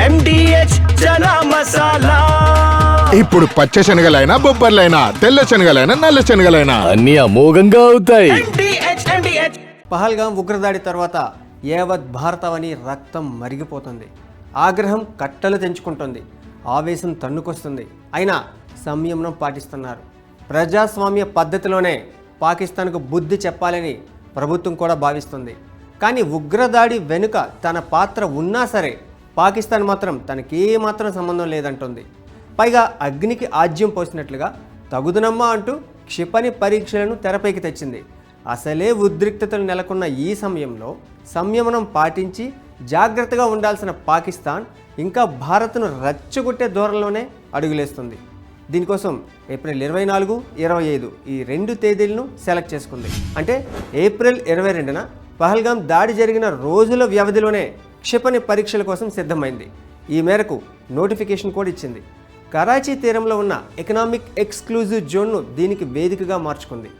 MDH chana masala ఇప్పుడు పచ్చ శనగలైనా బొబ్బర్లైనా తెల్ల శనగలైనా నల్ల శనగలైనా. అన్ని అమోఘంగా అవుతాయి. పహల్గాం ఉగ్రదాడి తర్వాత యావత్ భారతవని రక్తం మరిగిపోతుంది. ఆగ్రహం కట్టలు తెంచుకుంటుంది. ఆవేశం తన్నుకొస్తుంది. అయినా సంయమనం పాటిస్తున్నారు. ప్రజాస్వామ్య పద్ధతిలోనే పాకిస్తాన్కు బుద్ధి చెప్పాలని ప్రభుత్వం కూడా భావిస్తుంది. కానీ ఉగ్రదాడి వెనుక తన పాత్ర ఉన్నా సరే పాకిస్తాన్ మాత్రం తనకేమాత్రం సంబంధం లేదంటుంది. పైగా అగ్నికి ఆజ్యం పోసినట్లుగా తగుదనమ్మా అంటూ క్షిపణి పరీక్షలను తెరపైకి తెచ్చింది. అసలే ఉద్రిక్తతలు నెలకొన్న ఈ సమయంలో సంయమనం పాటించి జాగ్రత్తగా ఉండాల్సిన పాకిస్తాన్ ఇంకా భారత్ను రచ్చగొట్టే దూరంలోనే అడుగులేస్తుంది. దీనికోసం ఏప్రిల్ ఇరవై నాలుగు ఇరవై ఐదు ఈ రెండు తేదీలను సెలెక్ట్ చేసుకుంది. అంటే ఏప్రిల్ ఇరవై రెండున పహల్గాం దాడి జరిగిన రోజుల వ్యవధిలోనే క్షిపణి పరీక్షల కోసం సిద్ధమైంది. ఈ మేరకు నోటిఫికేషన్ కూడా ఇచ్చింది. కరాచీ తీరంలో ఉన్న ఎకనామిక్ ఎక్స్క్లూజివ్ జోన్ను దీనికి వేదికగా మార్చుకుంది.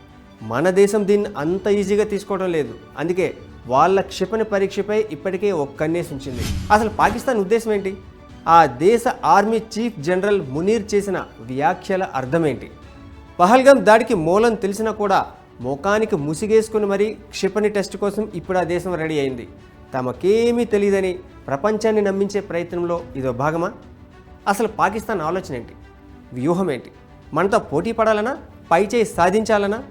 మన దేశం దీన్ని అంత ఈజీగా తీసుకోవడం లేదు. అందుకే వాళ్ళ క్షిపణి పరీక్షపై ఇప్పటికే ఒక్కన్నేసి ఉంచింది. అసలు పాకిస్తాన్ ఉద్దేశం ఏంటి? ఆ దేశ ఆర్మీ చీఫ్ జనరల్ మునీర్ చేసిన వ్యాఖ్యల అర్థమేంటి? పహల్గాం దాడికి మూలం తెలిసినా కూడా ముఖానికి ముసిగేసుకుని మరీ క్షిపణి టెస్ట్ కోసం ఇప్పుడు ఆ దేశం రెడీ అయింది. తమకేమీ తెలియదని ప్రపంచాన్ని నమ్మించే ప్రయత్నంలో ఇదో భాగమా? అసలు పాకిస్తాన్ ఆలోచన ఏంటి? వ్యూహం ఏంటి? మనతో పోటీ పడాలనా? పైచేయి సాధించాలనా?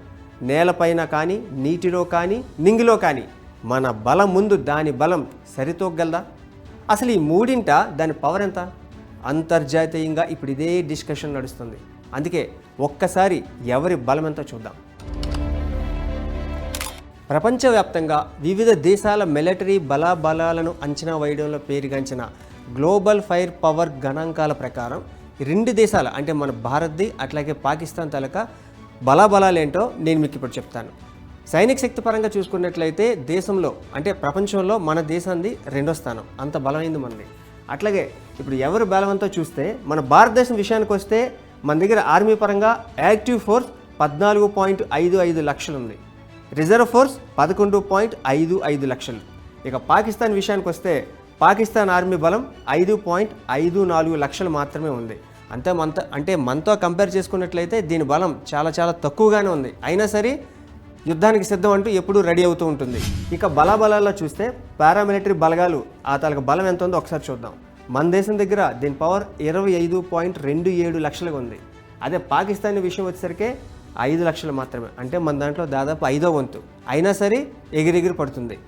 నేలపైన కానీ నీటిలో కానీ నింగిలో కానీ మన బలం ముందు దాని బలం సరితోగలదా? అసలు ఈ మూడింట దాని పవర్ ఎంత? అంతర్జాతీయంగా ఇప్పుడు ఇదే డిస్కషన్ నడుస్తుంది. అందుకే ఒక్కసారి ఎవరి బలం ఎంతో చూద్దాం. ప్రపంచవ్యాప్తంగా వివిధ దేశాల మిలిటరీ బలాబలాలను అంచనా వేయడంలో పేరుగాంచిన గ్లోబల్ ఫైర్ పవర్ గణాంకాల ప్రకారం ఈ రెండు దేశాల అంటే మన భారత్ది అట్లాగే పాకిస్తాన్ తలక బలాబలాలేంటో నేను మీకు ఇప్పుడు చెప్తాను. సైనిక శక్తి పరంగా చూసుకున్నట్లయితే దేశంలో అంటే ప్రపంచంలో మన దేశాన్ని రెండో స్థానం. అంత బలమైంది మనది. అట్లాగే ఇప్పుడు ఎవరు బలవంతో చూస్తే మన భారతదేశం విషయానికి వస్తే మన దగ్గర ఆర్మీ పరంగా యాక్టివ్ ఫోర్స్ పద్నాలుగు పాయింట్ ఐదు ఐదు లక్షలు ఉంది రిజర్వ్ ఫోర్స్ పదకొండు పాయింట్ ఐదు ఐదు లక్షలు. ఇక పాకిస్తాన్ విషయానికి వస్తే పాకిస్తాన్ ఆర్మీ బలం ఐదు పాయింట్ ఐదు నాలుగు లక్షలు మాత్రమే ఉంది. అంతే మనతో అంటే మనతో కంపేర్ చేసుకున్నట్లయితే దీని బలం చాలా చాలా తక్కువగానే ఉంది. అయినా సరే యుద్ధానికి సిద్ధం అంటూ ఎప్పుడూ రెడీ అవుతూ ఉంటుంది. ఇక బలాబలాల్లో చూస్తే పారామిలిటరీ బలగాలు ఆ తలకు బలం ఎంత ఉందో ఒకసారి చూద్దాం. మన దేశం దగ్గర దీని పవర్ ఇరవై ఐదు పాయింట్ రెండు ఏడు లక్షలుగా ఉంది. అదే పాకిస్తాన్ విషయం వచ్చేసరికి ఐదు లక్షలు మాత్రమే. అంటే మన దాంట్లో దాదాపు ఐదో వంతు అయినా సరే ఎగిరెగిరి పడుతుంది.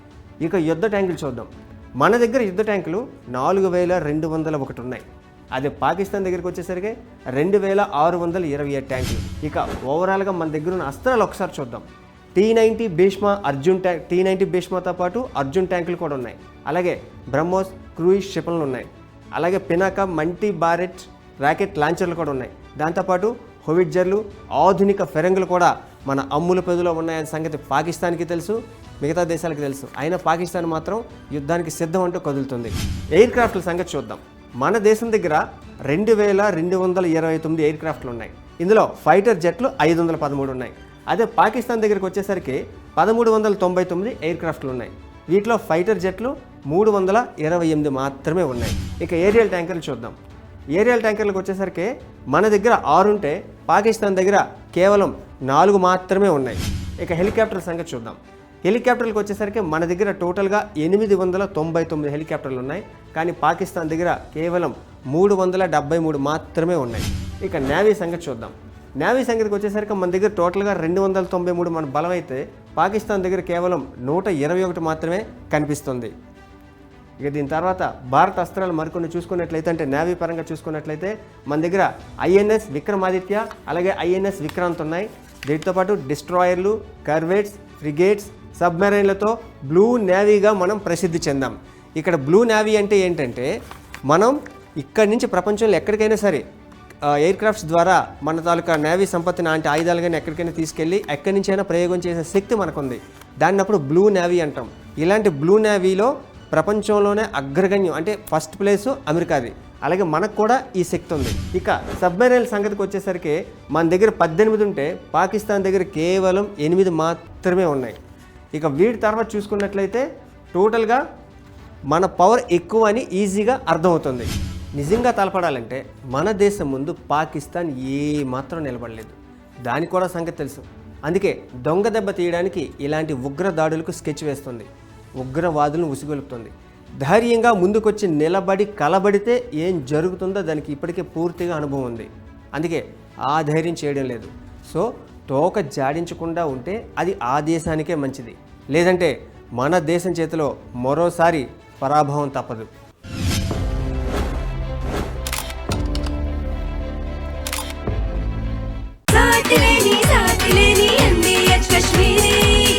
ఇక యుద్ధ ట్యాంకులు చూద్దాం. మన దగ్గర యుద్ధ ట్యాంకులు నాలుగు వేల రెండు వందల ఒకటి ఉన్నాయి. అదే పాకిస్తాన్ దగ్గరికి వచ్చేసరికి రెండు వేల ఆరు వందల ఇరవై ఏడు ట్యాంకులు. ఇక ఓవరాల్గా మన దగ్గర ఉన్న అస్త్రాలు ఒకసారి చూద్దాం. T ninety Bhishma Arjun tank T ninety భీష్మతో పాటు అర్జున్ ట్యాంకులు కూడా ఉన్నాయి. అలాగే బ్రహ్మోస్ క్రూయిజ్ క్షిపణులు ఉన్నాయి. అలాగే పినాక మల్టీ బారెట్ ర్యాకెట్ లాంచర్లు కూడా ఉన్నాయి. దాంతోపాటు హొవిడ్జర్లు ఆధునిక ఫెరంగులు కూడా మన అమ్ముల పెదులో ఉన్నాయనే సంగతి పాకిస్తాన్కి తెలుసు మిగతా దేశాలకు తెలుసు. అయినా పాకిస్తాన్ మాత్రం యుద్ధానికి సిద్ధం అంటూ కదులుతుంది. ఎయిర్ క్రాఫ్ట్ల సంగతి చూద్దాం. మన దేశం దగ్గర రెండు వేల రెండు వందల ఇరవై తొమ్మిది ఎయిర్ క్రాఫ్ట్లు ఉన్నాయి. ఇందులో ఫైటర్ జెట్లు ఐదు వందల పదమూడు ఉన్నాయి. అదే పాకిస్తాన్ దగ్గరికి వచ్చేసరికి పదమూడు వందల తొంభై తొమ్మిది ఎయిర్ క్రాఫ్ట్లు ఉన్నాయి. వీటిలో ఫైటర్ జెట్లు మూడు వందల ఇరవై ఎనిమిది మాత్రమే ఉన్నాయి. ఇక ఏరియల్ ట్యాంకర్లు చూద్దాం. ఏరియల్ ట్యాంకర్లకు వచ్చేసరికి మన దగ్గర ఆరు ఉంటే పాకిస్తాన్ దగ్గర కేవలం నాలుగు మాత్రమే ఉన్నాయి. ఇక హెలికాప్టర్ సంగతి చూద్దాం. హెలికాప్టర్లకు వచ్చేసరికి మన దగ్గర టోటల్గా ఎనిమిది వందల తొంభై తొమ్మిది హెలికాప్టర్లు ఉన్నాయి. కానీ పాకిస్తాన్ దగ్గర కేవలం మూడు వందల డెబ్బై మూడు మాత్రమే ఉన్నాయి. ఇక నేవీ సంగతి చూద్దాం. నేవీ సంగతికి వచ్చేసరికి మన దగ్గర టోటల్గా రెండు వందల తొంభై మూడు మన బలమైతే పాకిస్తాన్ దగ్గర కేవలం నూట ఇరవై ఒకటి మాత్రమే కనిపిస్తుంది. ఇక దీని తర్వాత భారత అస్త్రాలు మరికొన్ని చూసుకున్నట్లయితే అంటే నేవీ పరంగా చూసుకున్నట్లయితే మన దగ్గర ఐఎన్ఎస్ విక్రమాదిత్య అలాగే ఐఎన్ఎస్ విక్రాంత్ ఉన్నాయి. వీటితో పాటు డిస్ట్రాయర్లు కర్వేట్స్ ఫ్రిగేట్స్ సబ్మెరైన్లతో బ్లూ నేవీగా మనం ప్రసిద్ధి చెందాం. ఇక్కడ బ్లూ నేవీ అంటే ఏంటంటే మనం ఇక్కడి నుంచి ప్రపంచంలో ఎక్కడికైనా సరే ఎయిర్ క్రాఫ్ట్స్ ద్వారా మన తాలూకా నేవీ సంపత్తిని అంటే ఆయుధాలు కానీ ఎక్కడికైనా తీసుకెళ్ళి ఎక్కడి నుంచైనా ప్రయోగం చేసే శక్తి మనకుంది. దాన్ని అప్పుడు బ్లూ నేవీ అంటాం. ఇలాంటి బ్లూ నేవీలో ప్రపంచంలోనే అగ్రగణ్యం అంటే ఫస్ట్ ప్లేస్ అమెరికాది. అలాగే మనకు కూడా ఈ శక్తి ఉంది. ఇక సబ్మెరైన్ల సంగతికి వచ్చేసరికి మన దగ్గర పద్దెనిమిది ఉంటే పాకిస్తాన్ దగ్గర కేవలం ఎనిమిది మాత్రమే ఉన్నాయి. ఇక వీటి తర్వాత చూసుకున్నట్లయితే టోటల్గా మన పవర్ ఎక్కువ అని ఈజీగా అర్థమవుతుంది. నిజంగా తలపడాలంటే మన దేశం ముందు పాకిస్తాన్ ఏ మాత్రం నిలబడలేదు. దానికి కూడా సంగతి తెలుసు. అందుకే దొంగ దెబ్బ తీయడానికి ఇలాంటి ఉగ్ర దాడులకు స్కెచ్ వేస్తుంది. ఉగ్రవాదులను ఉసిగొలుపుతుంది. ధైర్యంగా ముందుకొచ్చి నిలబడి కలబడితే ఏం జరుగుతుందో దానికి ఇప్పటికే పూర్తిగా అనుభవం ఉంది. అందుకే ఆ ధైర్యం చేయడం లేదు. సో తోక జాడించకుండా ఉంటే అది ఆ దేశానికే మంచిది. లేదంటే మన దేశం చేతిలో మరోసారి పరాభవం తప్పదు.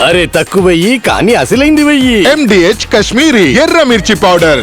అరే తక్కువయ్యి కానీ అసలైంది వెయ్యి. ఎండిహెచ్ కశ్మీరీ ఎర్ర మిర్చి పౌడర్.